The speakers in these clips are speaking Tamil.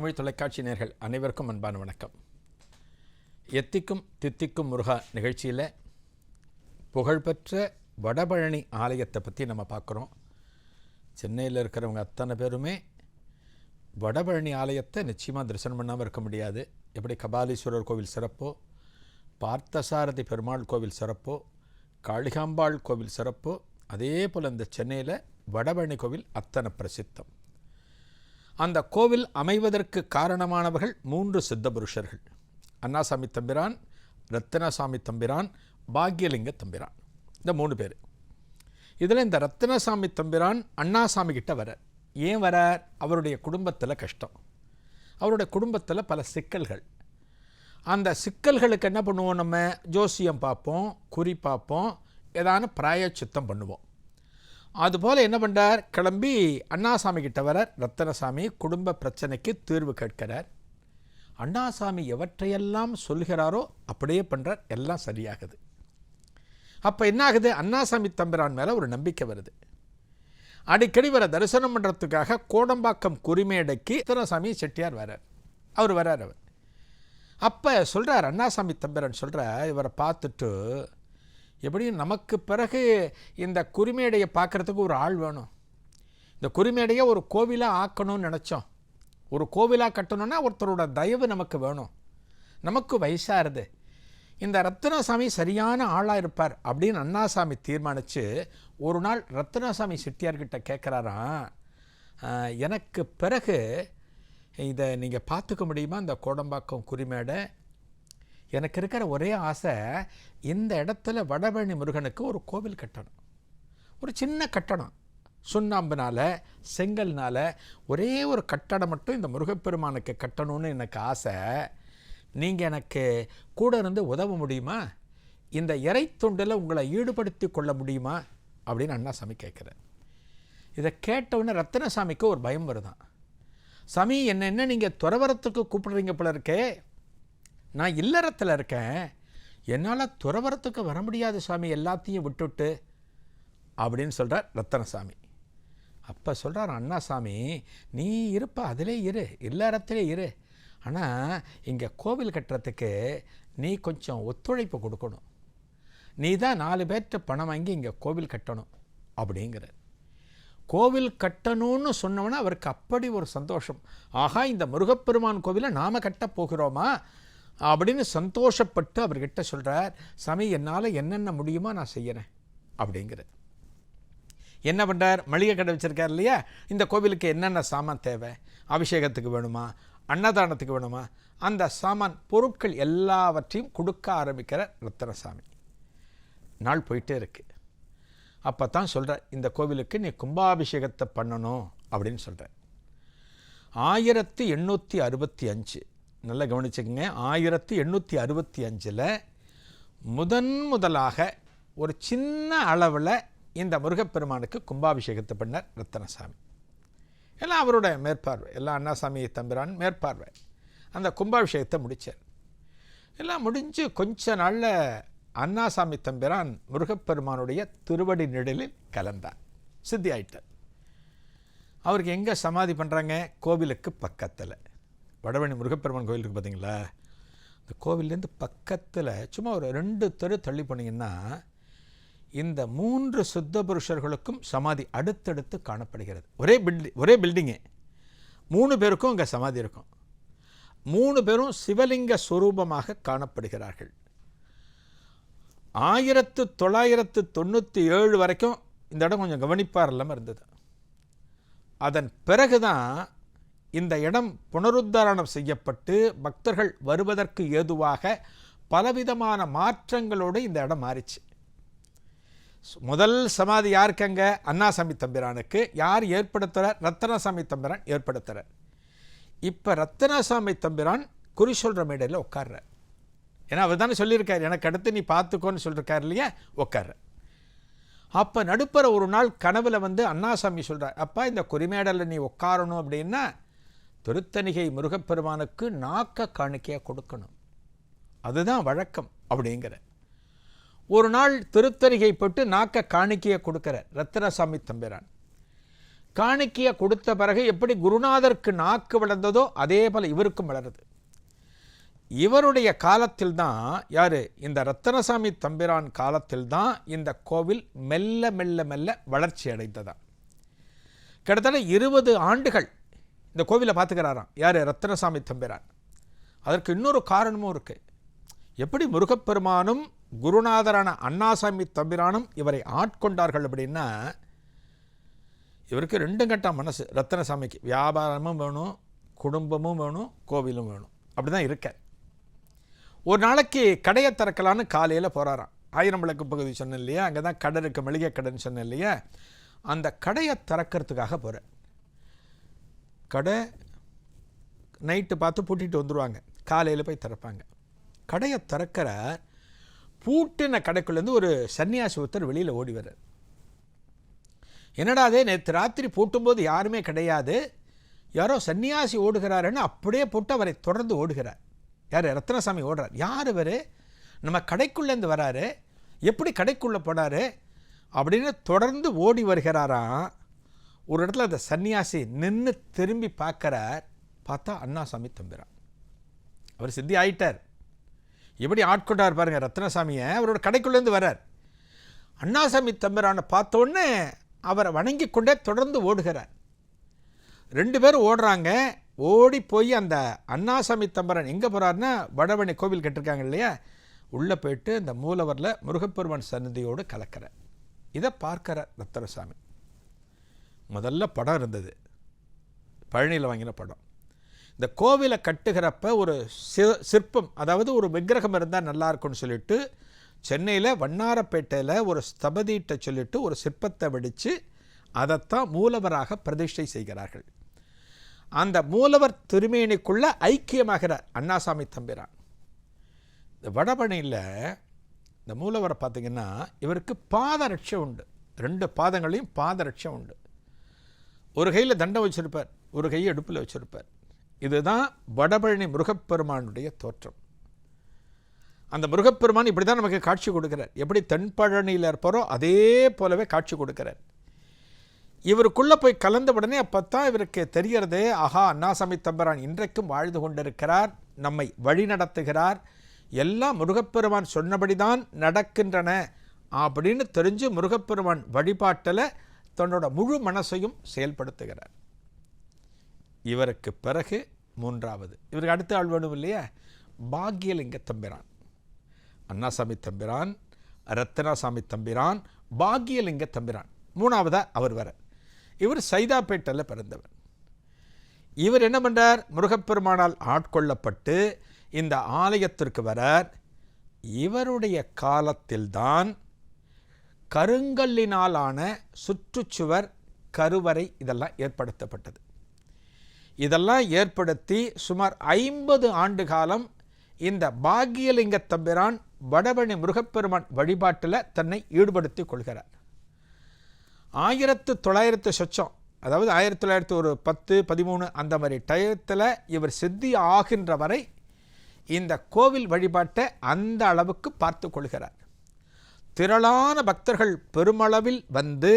தமிழ் தொலைக்காட்சி நேர்கள் அனைவருக்கும் அன்பான வணக்கம். எத்திக்கும் தித்திக்கும் முருகா நிகழ்ச்சியில் புகழ்பெற்ற வடபழனி ஆலயத்தை பற்றி நம்ம பார்க்குறோம். சென்னையில் இருக்கிறவங்க அத்தனை பேருமே வடபழனி ஆலயத்தை நிச்சயமாக தரிசனம் பண்ணாமல் இருக்க முடியாது. எப்படி கபாலீஸ்வரர் கோவில் சிறப்போ பார்த்தசாரதி பெருமாள் கோவில் சிறப்போ காளிகாம்பாள் கோவில் சிறப்போ அதே போல் இந்த சென்னையில் வடபழனி கோவில் அத்தனை பிரசித்தம். அந்த கோவில் அமைவதற்கு காரணமானவர்கள் மூன்று சித்த புருஷர்கள். அண்ணாசாமி தம்பிரான் ரத்தினசாமி தம்பிரான் பாக்யலிங்க தம்பிரான். இந்த மூணு பேர். இதில் இந்த ரத்தினசாமி தம்பிரான் அண்ணாசாமி கிட்ட வரார் ஏன் வரார்? அவருடைய குடும்பத்தில் கஷ்டம். அவருடைய குடும்பத்தில் பல சிக்கல்கள். அந்த சிக்கல்களுக்கு என்ன பண்ணுவோம் நம்ம? ஜோசியம் பார்ப்போம் குறி பார்ப்போம் ஏதான பிராயச்சித்தம் பண்ணுவோம். அதுபோல் என்ன பண்ணுறார் கிளம்பி அண்ணாசாமி கிட்ட வரார் ரத்தனசாமி குடும்ப பிரச்சனைக்கு தீர்வு கேட்கிறார். அண்ணாசாமி எவற்றையெல்லாம் சொல்கிறாரோ அப்படியே பண்ணுறார் எல்லாம் சரியாகுது. அப்போ என்ன ஆகுது அண்ணாசாமி தம்பிரான் மேலே ஒரு நம்பிக்கை வருது. அடிக்கடி வர தரிசனம் பண்ணுறதுக்காக கோடம்பாக்கம் குறிமேடைக்கு ரத்தனசாமி செட்டியார் வரார் அவர் வரார் அவர். அப்போ சொல்கிறார் அண்ணாசாமி தம்பிரான் சொல்கிறார் இவரை பார்த்துட்டு எப்படியும் நமக்கு பிறகு இந்த குருமேடையை பார்க்குறதுக்கு ஒரு ஆள் வேணும். இந்த குருமேடையை ஒரு கோவிலாக ஆக்கணும்னு நினச்சோம். ஒரு கோவிலாக கட்டணும்னா ஒருத்தரோட தயவு நமக்கு வேணும். நமக்கு வயசாகுது இந்த ரத்னசாமி சரியான ஆளாக இருப்பார் அப்படின்னு அண்ணாசாமி தீர்மானித்து ஒரு நாள் ரத்னசாமி செட்டியார்கிட்ட கேட்குறாராம் எனக்கு பிறகு இதை நீங்கள் பார்த்துக்க முடியுமா? இந்த கோடம்பாக்கம் குறிமேடை எனக்கு இருக்கிற ஒரே ஆசை இந்த இடத்துல வடபழனி முருகனுக்கு ஒரு கோவில் கட்டணும். ஒரு சின்ன கட்டடம் சுண்ணாம்புனால் செங்கல்னால் ஒரே ஒரு கட்டடம் மட்டும் இந்த முருகப்பெருமானுக்கு கட்டணும்னு எனக்கு ஆசை. நீங்கள் எனக்கு கூட இருந்து உதவ முடியுமா? இந்த இறை தொண்டில் உங்களை ஈடுபடுத்தி கொள்ள முடியுமா? அப்படின்னு அண்ணாசாமி கேட்குறார். இதை கேட்டவுடனே ரத்தினசாமிக்கு ஒரு பயம் வருதான். சாமி என்ன என்ன நீங்கள் துறவரத்துக்கு கூப்பிடுறீங்க போல இருக்கே? நான் இல்லறத்தில் இருக்கேன். என்னால் துறவரத்துக்கு வர முடியாது சாமி எல்லாத்தையும் விட்டுட்டு அப்படின்னு சொல்கிறார் ரத்தனசாமி. அப்போ சொல்கிறார் அண்ணாசாமி நீ இருப்ப அதிலே இரு இல்லறத்திலே இரு. ஆனால் இங்கே கோவில் கட்டுறதுக்கு நீ கொஞ்சம் ஒத்துழைப்பு கொடுக்கணும். நீ தான் நாலு பேர்கிட்ட பணம் வாங்கி இங்கே கோவில் கட்டணும் அப்படிங்கிறார். கோவில் கட்டணும்னு சொன்னவொன்னே அவருக்கு அப்படி ஒரு சந்தோஷம். ஆகா இந்த முருகப்பெருமான் கோவிலை நாம் கட்டப் போகிறோமா? அப்படின்னு சந்தோஷப்பட்டு அவர்கிட்ட சொல்கிறார் சாமி என்னால் என்னென்ன முடியுமோ நான் செய்கிறேன் அப்படிங்கிறது என்ன பண்ணுறார் மளிகை கடை வச்சுருக்கார் இல்லையா? இந்த கோவிலுக்கு என்னென்ன சாமான் தேவை? அபிஷேகத்துக்கு வேணுமா? அன்னதானத்துக்கு வேணுமா? அந்த சாமான் பொருட்கள் எல்லாவற்றையும் கொடுக்க ஆரம்பிக்கிற ரத்தனசாமி. நாள் போயிட்டே இருக்கு. அப்போ தான் சொல்கிற இந்த கோவிலுக்கு நீ கும்பாபிஷேகத்தை பண்ணணும் அப்படின்னு சொல்கிற ஆயிரத்தி எண்ணூற்றி அறுபத்தி அஞ்சு நல்லா கவனிச்சுக்கங்க. ஆயிரத்தி எண்ணூற்றி அறுபத்தி அஞ்சில் முதன் முதலாக ஒரு சின்ன அளவில் இந்த முருகப்பெருமானுக்கு கும்பாபிஷேகத்தை பண்ணார் ரத்தனசாமி. எல்லாம் அவரோட மேற்பார்வை எல்லாம் அண்ணாசாமி தம்பிரான் மேற்பார்வை. அந்த கும்பாபிஷேகத்தை முடித்தார் எல்லாம் முடிஞ்சு கொஞ்ச நாளில் அண்ணாசாமி தம்பிரான் முருகப்பெருமானுடைய திருவடி நிழலில் கலந்தார். சித்தி ஆயிட்டார். அவருக்கு எங்கே சமாதி பண்ணுறாங்க கோவிலுக்கு பக்கத்தில். வடவணி முருகப்பெருமான் கோவில் இருக்குது பார்த்தீங்களா? இந்த கோவில்லேருந்து பக்கத்தில் சும்மா ஒரு ரெண்டு தெரு தள்ளி போனீங்கன்னா இந்த மூன்று சுத்த புருஷர்களுக்கும் சமாதி அடுத்தடுத்து காணப்படுகிறது. ஒரே பில்டி ஒரே பில்டிங்கு மூணு பேருக்கும் அங்கே சமாதி இருக்கும். மூணு பேரும் சிவலிங்க சுரூபமாக காணப்படுகிறார்கள். ஆயிரத்து தொள்ளாயிரத்து தொண்ணூற்றி ஏழு வரைக்கும் இந்த இடம் கொஞ்சம் கவனிப்பார் இல்லாமல் இருந்தது. அதன் பிறகுதான் இந்த இடம் புனருத்தாரணம் செய்யப்பட்டு பக்தர்கள் வருவதற்கு ஏதுவாக பலவிதமான மாற்றங்களோடு இந்த இடம் மாறிச்சு. முதல் சமாதி யாருக்கு அங்கே அண்ணாசாமி தம்பிரானுக்கு. யார் ஏற்படுத்துகிறார் ரத்தனசாமி தம்பிரான் ஏற்படுத்துகிறார் இப்போ ரத்தனசாமி தம்பிரான் குறி சொல்கிற மேடையில் உட்கார்றார் ஏன்னா அவர் தானே சொல்லியிருக்கார் எனக்கு அடுத்து நீ பார்த்துக்கோன்னு சொல்லியிருக்கார் இல்லையா? உட்கார்ற அப்போ நடுப்புற ஒரு நாள் கனவில் வந்து அண்ணாசாமி சொல்கிறார் அப்பா இந்த குறிமேடலில் நீ உட்காரணும் அப்படின்னா திருத்தணிகை முருகப்பெருமானுக்கு நாக்க காணிக்கையாக கொடுக்கணும். அதுதான் வழக்கம் அப்படிங்கிற. ஒரு நாள் திருத்தணிகை போட்டு நாக்க காணிக்கையை கொடுக்கிற ரத்னசாமி தம்பிரான். காணிக்கையை கொடுத்த பிறகு எப்படி குருநாதருக்கு நாக்கு வளர்ந்ததோ அதே போல் இவருக்கும் வளருது. இவருடைய காலத்தில் தான் யார்? இந்த ரத்தனசாமி தம்பிரான் காலத்தில் தான் இந்த கோவில் மெல்ல மெல்ல மெல்ல வளர்ச்சி அடைந்ததா. கிட்டத்தட்ட இருபது ஆண்டுகள் இந்த கோவிலை பார்த்துக்கிறாராம். யார்? ரத்தனசாமி தம்பிரான். அதற்கு இன்னொரு காரணமும் இருக்குது எப்படி முருகப்பெருமானும் குருநாதரான அண்ணாசாமி தம்பிரானும் இவரை ஆட்கொண்டார்கள் அப்படின்னா இவருக்கு ரெண்டும் கட்ட மனசு. ரத்தனசாமிக்கு வியாபாரமும் வேணும் குடும்பமும் வேணும் கோவிலும் வேணும். அப்படி தான் இருக்க. ஒரு நாளைக்கு கடையை திறக்கலான்னு காலையில் போகிறாராம் ஆயிரம் விளக்கு பகுதி சொன்னேன் இல்லையா? அங்கே தான் கடை இருக்குது மளிகை கடைன்னு சொன்னேன் இல்லையா? அந்த கடையை திறக்கிறதுக்காக போகிறேன் கடை நைட்டு பார்த்து பூட்டிட்டு வந்துடுவாங்க காலையில் போய் திறப்பாங்க. கடையை திறக்கிற பூட்டின கடைக்குள்ளேருந்து ஒரு சன்னியாசி ஒருத்தர் வெளியில் ஓடி வர்றார். என்னடா அதே நேற்று ராத்திரி பூட்டும்போது யாருமே கிடையாது. யாரோ சன்னியாசி ஓடுகிறாருன்னு அப்படியே போட்டு அவரை தொடர்ந்து ஓடுகிறார். யார்? ரத்னசாமி ஓடுறார். யார் இவர்? நம்ம கடைக்குள்ளேருந்து வராரு. எப்படி கடைக்குள்ளே போனார்? அப்படின்னு தொடர்ந்து ஓடி வருகிறாராம். ஒரு இடத்துல அந்த சன்னியாசி நின்று திரும்பி பார்க்குறார் பார்த்தா அண்ணாசாமி தம்பிரான். அவர் சித்தி ஆயிட்டார். எப்படி ஆட்கொண்டார் பாருங்க ரத்னசாமியை. அவரோட கடைக்குள்ளேருந்து வரார் அண்ணாசாமி தம்பிரானை பார்த்தோன்னே அவரை வணங்கி கொண்டே தொடர்ந்து ஓடுகிறார். ரெண்டு பேரும் ஓடுறாங்க. ஓடி போய் அந்த அண்ணாசாமி தம்பரன் எங்கே போகிறாருன்னா வடவணி கோவில் கட்டிருக்காங்க இல்லையா? உள்ளே போயிட்டு அந்த மூலவரில் முருகப்பெருமான் சன்னதியோடு கலக்கிறார். இதை பார்க்கிறார் ரத்தனசாமி முதல்ல படம் இருந்தது. பழனியில் வாங்கின படம். இந்த கோவிலை கட்டுகிறப்ப ஒரு சி- சிற்பம் அதாவது ஒரு விக்கிரகம் இருந்தால் நல்லா இருக்கும்னு சொல்லிட்டு சென்னையில் வண்ணாரப்பேட்டையில் ஒரு ஸ்தபதியிட்ட சொல்லிட்டு ஒரு சிற்பத்தை வெடித்து அதைத்தான் மூலவராக பிரதிஷ்டை செய்கிறார்கள். அந்த மூலவர் திருமேனிக்குள்ளே ஐக்கியமாகிறார் அண்ணாசாமி தம்பிரான். இந்த வடபணியில் இந்த மூலவரை பார்த்திங்கன்னா இவருக்கு பாதரட்சம் உண்டு. ரெண்டு பாதங்களையும் பாதரட்சம் உண்டு. ஒரு கையில் தண்டம் வச்சுருப்பார் ஒரு கையை அடுப்பில் வச்சிருப்பார். இதுதான் வடபழனி முருகப்பெருமானுடைய தோற்றம். அந்த முருகப்பெருமான் இப்படி தான் நமக்கு காட்சி கொடுக்கிறார். எப்படி தென்பழனியில் இருப்பாரோ அதே போலவே காட்சி கொடுக்கிறார். இவருக்குள்ளே போய் கலந்த உடனே அப்போ தான் இவருக்கு தெரியறது ஆஹா அண்ணாசாமி தம்பரான் இன்றைக்கும் வாழ்ந்து கொண்டிருக்கிறார் நம்மை வழி நடத்துகிறார் எல்லாம் முருகப்பெருமான் சொன்னபடி தான் நடக்கின்றன அப்படின்னு தெரிஞ்சு முருகப்பெருமான் வழிபாட்டில் தன்னோட முழு மனசையும் செயல்படுத்துகிறார். இவருக்கு பிறகு மூன்றாவது. இவருக்கு அடுத்த ஆள் வேணும் இல்லையா? பாக்கியலிங்க தம்பிரான். அண்ணாசாமி தம்பிரான் ரத்னாசாமி தம்பிரான் பாக்கியலிங்க தம்பிரான். மூணாவதா அவர் வர. இவர் சைதாப்பேட்டில் பிறந்தவர். இவர் என்ன பண்றார்? முருகப்பெருமானால் ஆட்கொள்ளப்பட்டு இந்த ஆலயத்திற்கு வரார். இவருடைய காலத்தில்தான் கருங்கல்லினாலான சுற்றுச்சுவர் கருவறை இதெல்லாம் ஏற்படுத்தப்பட்டது. இதெல்லாம் ஏற்படுத்தி சுமார் ஐம்பது ஆண்டு காலம் இந்த பாகியலிங்க தம்பிரான் வடபணி முருகப்பெருமான் வழிபாட்டில் தன்னை ஈடுபடுத்தி கொள்கிறார். ஆயிரத்து தொள்ளாயிரத்து சொச்சம் அதாவது ஆயிரத்தி தொள்ளாயிரத்து ஒரு பத்து பதிமூணு அந்த மாதிரி டயத்தில் இவர் சித்தி ஆகின்ற வரை இந்த கோவில் வழிபாட்டை அந்த அளவுக்கு பார்த்து கொள்கிறார். திரளான பக்தர்கள் பெருமளவில் வந்து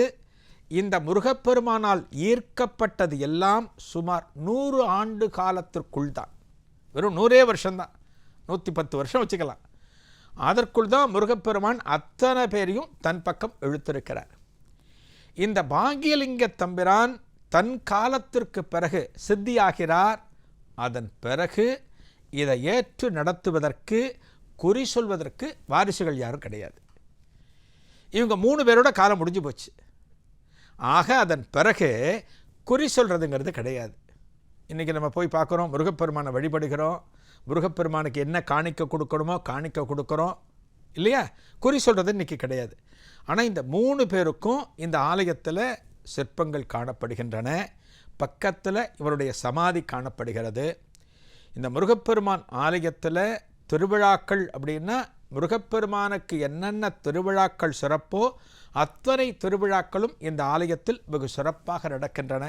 இந்த முருகப்பெருமானால் ஈர்க்கப்பட்டது எல்லாம் சுமார் நூறு ஆண்டு காலத்திற்குள் தான். வெறும் நூறே வருஷம்தான். நூற்றி பத்து வருஷம் வச்சுக்கலாம். அதற்குள் தான் முருகப்பெருமான் அத்தனை பேரையும் தன் பக்கம் இழுத்திருக்கிறார். இந்த பாக்கியலிங்க தம்பிரான் தன் காலத்திற்கு பிறகு சித்தியாகிறார். அதன் பிறகு இதை ஏற்று நடத்துவதற்கு குறி சொல்வதற்கு வாரிசுகள் யாரும் கிடையாது. இவங்க மூணு பேரோட காலம் முடிஞ்சு போச்சு. ஆக அதன் பிறகு குறி சொல்கிறதுங்கிறது கிடையாது. இன்றைக்கி நம்ம போய் பார்க்குறோம் முருகப்பெருமானை வழிபடுகிறோம் முருகப்பெருமானுக்கு என்ன காணிக்க கொடுக்கணுமோ காணிக்க கொடுக்குறோம் இல்லையா? குறி சொல்கிறது இன்றைக்கி கிடையாது. ஆனால் இந்த மூணு பேருக்கும் இந்த ஆலயத்தில் சிற்பங்கள் காணப்படுகின்றன. பக்கத்தில் இவருடைய சமாதி காணப்படுகிறது. இந்த முருகப்பெருமான் ஆலயத்தில் திருவிழாக்கள் அப்படின்னா முருகப்பெருமானுக்கு என்னென்ன திருவிழாக்கள் சிறப்போ அத்தனை திருவிழாக்களும் இந்த ஆலயத்தில் வெகு சிறப்பாக நடக்கின்றன.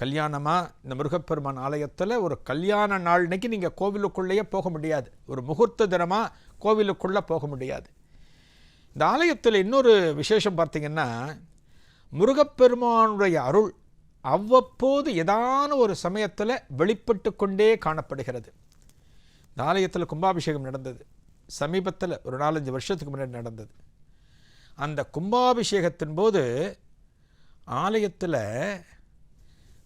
கல்யாணமாக இந்த முருகப்பெருமான் ஆலயத்தில் ஒரு கல்யாண நாள். இன்னைக்கு நீங்கள் கோவிலுக்குள்ளேயே போக முடியாது. ஒரு முகூர்த்த தினமாக கோவிலுக்குள்ளே போக முடியாது. இந்த ஆலயத்தில் இன்னொரு விசேஷம் பார்த்திங்கன்னா முருகப்பெருமானுடைய அருள் அவ்வப்போது ஏதான ஒரு சமயத்தில் வெளிப்பட்டு கொண்டே காணப்படுகிறது. இந்த ஆலயத்தில் கும்பாபிஷேகம் நடந்தது. சமீபத்தில் ஒரு நாலஞ்சு வருஷத்துக்கு முன்னாடி நடந்தது. அந்த கும்பாபிஷேகத்தின் போது ஆலயத்தில்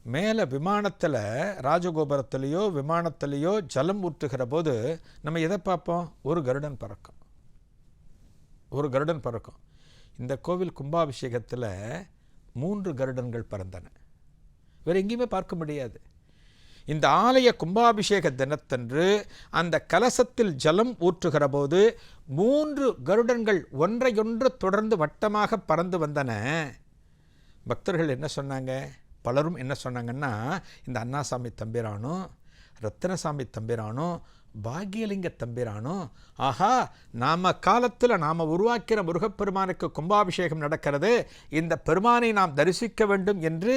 மேலே விமானத்தில் ராஜகோபுரத்திலேயோ விமானத்திலேயோ ஜலம் ஊற்றுகிற போது நம்ம எதை பார்ப்போம்? ஒரு கருடன் பறக்கும். ஒரு கருடன் பறக்கும். இந்த கோவில் கும்பாபிஷேகத்தில் மூன்று கருடன்கள் பறந்தன. வேறு எங்கேயுமே பார்க்க முடியாது. இந்த ஆலய கும்பாபிஷேக தினத்தன்று அந்த கலசத்தில் ஜலம் ஊற்றுகிற போது மூன்று கருடன்கள் ஒன்றையொன்று தொடர்ந்து வட்டமாக பறந்து வந்தன. பக்தர்கள் என்ன சொன்னாங்க? பலரும் என்ன சொன்னாங்கன்னா இந்த அண்ணாசாமி தம்பிரானும் ரத்தனசாமி தம்பிரானும் பாகியலிங்க தம்பிரானும் ஆஹா நாம காலத்தில் நாம் உருவாக்கிற முருகப்பெருமானுக்கு கும்பாபிஷேகம் நடக்கிறது இந்த பெருமானை நாம் தரிசிக்க வேண்டும் என்று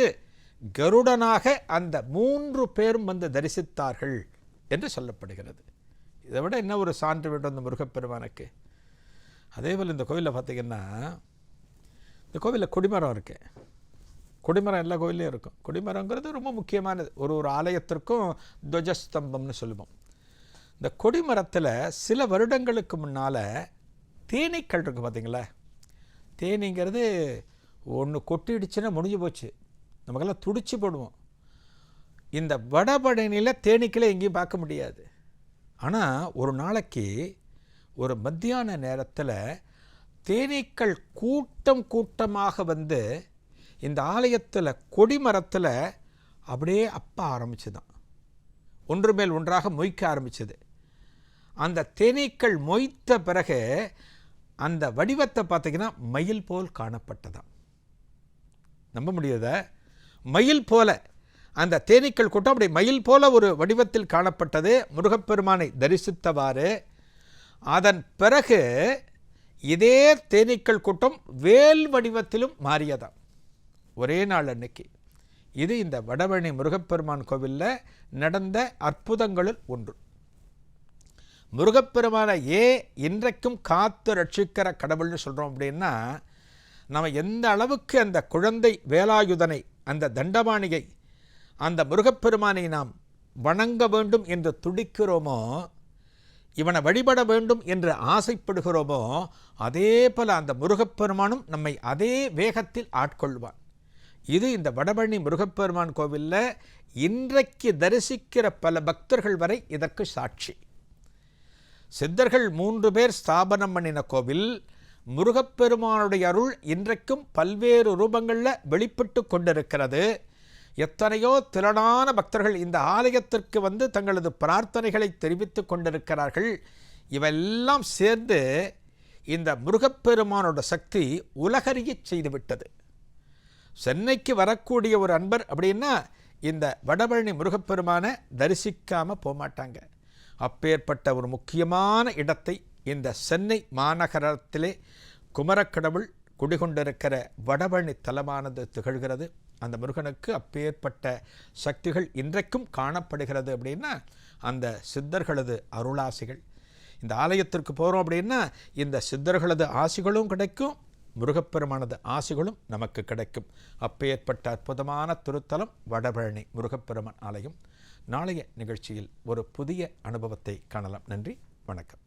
கருடனாக அந்த மூன்று பேரும் வந்து தரிசித்தார்கள் என்று சொல்லப்படுகிறது. இதை விட என்ன ஒரு சான்று வேண்டும் இந்த முருகப்பெருமானுக்கு? அதே போல் இந்த கோவிலில் பார்த்திங்கன்னா இந்த கோவிலில் கொடிமரம் இருக்குது கொடிமரம் எல்லா கோவிலையும் இருக்கும். கொடிமரங்கிறது ரொம்ப முக்கியமானது. ஒரு ஒரு ஆலயத்திற்கும் துவஜஸ்தம்பம்னு சொல்லுவோம். இந்த கொடிமரத்தில் சில வருடங்களுக்கு முன்னால் தேனீக்கள் இருக்குது பார்த்தீங்களா தேனீங்கிறது ஒன்று கொட்டிடுச்சுன்னா முடிஞ்சு போச்சு. நமக்கெல்லாம் துடிச்சு போடுவோம். இந்த வடபழனியில் தேனீக்களை எங்கேயும் பார்க்க முடியாது. ஆனால் ஒரு நாளைக்கு ஒரு மத்தியான நேரத்தில் தேனீக்கள் கூட்டம் கூட்டமாக வந்து இந்த ஆலயத்தில் கொடிமரத்தில் அப்படியே அப்ப ஆரம்பிச்சுதான். ஒன்று மேல் ஒன்றாக மொய்க்க ஆரம்பிச்சது. அந்த தேனீக்கள் மொய்த்த பிறகு அந்த வடிவத்தை பார்த்தீங்கன்னா மயில் போல் காணப்பட்டதாம். நம்ப முடியாத? மயில் போல. அந்த தேனீக்கள் கூட்டம். அப்படி மயில் போல ஒரு வடிவத்தில் காணப்பட்டது. முருகப்பெருமானை தரிசித்தவாறு. அதன் பிறகு இதே தேனீக்கள் கூட்டம் வேல் வடிவத்திலும் மாறியதாம். ஒரே நாள் அன்னைக்கு. இது இந்த வடபழனி முருகப்பெருமான் கோவிலில் நடந்த அற்புதங்களில் ஒன்று. முருகப்பெருமானை ஏ இன்றைக்கும் காத்து ரட்சிக்கிற கடவுள்னு சொல்கிறோம் அப்படின்னா நம்ம எந்த அளவுக்கு அந்த குழந்தை வேலாயுதனை அந்த தண்டபாணியை அந்த முருகப்பெருமானை நாம் வணங்க வேண்டும் என்று துடிக்கிறோமோ இவனை வழிபட வேண்டும் என்று ஆசைப்படுகிறோமோ அதே போல அந்த முருகப்பெருமானும் நம்மை அதே வேகத்தில் ஆட்கொள்வான். இது இந்த வடபழனி முருகப்பெருமான் கோவிலில் இன்றைக்கு தரிசிக்கிற பல பக்தர்கள் வரை இதற்கு சாட்சி. சித்தர்கள் மூன்று பேர் ஸ்தாபனம் பண்ணின கோவில் முருகப்பெருமானுடைய அருள் இன்றைக்கும் பல்வேறு ரூபங்களில் வெளிப்பட்டு கொண்டிருக்கிறது. எத்தனையோ திரளான பக்தர்கள் இந்த ஆலயத்திற்கு வந்து தங்களது பிரார்த்தனைகளை தெரிவித்து கொண்டிருக்கிறார்கள். இவெல்லாம் சேர்ந்து இந்த முருகப்பெருமானோட சக்தி உலகறிய செய்துவிட்டது. சென்னைக்கு வரக்கூடிய ஒரு அன்பர் அப்படின்னா இந்த வடபழனி முருகப்பெருமானை தரிசிக்காமல் போகமாட்டாங்க அப்பேற்பட்ட ஒரு முக்கியமான இடத்தை இந்த சென்னை மாநகரத்திலே குமரக்கடவுள் குடிகொண்டிருக்கிற வடபழனி தலமானது திகழ்கிறது. அந்த முருகனுக்கு அப்பேற்பட்ட சக்திகள் இன்றைக்கும் காணப்படுகிறது அப்படின்னா அந்த சித்தர்களது அருளாசிகள். இந்த ஆலயத்திற்கு போகிறோம் அப்படின்னா இந்த சித்தர்களது ஆசிகளும் கிடைக்கும் முருகப்பெருமானது ஆசிகளும் நமக்கு கிடைக்கும். அப்பேற்பட்ட அற்புதமான திருத்தலம் வடபழனி முருகப்பெருமான் ஆலயம். நாளைய நிகழ்ச்சியில் ஒரு புதிய அனுபவத்தை காணலாம். நன்றி வணக்கம்.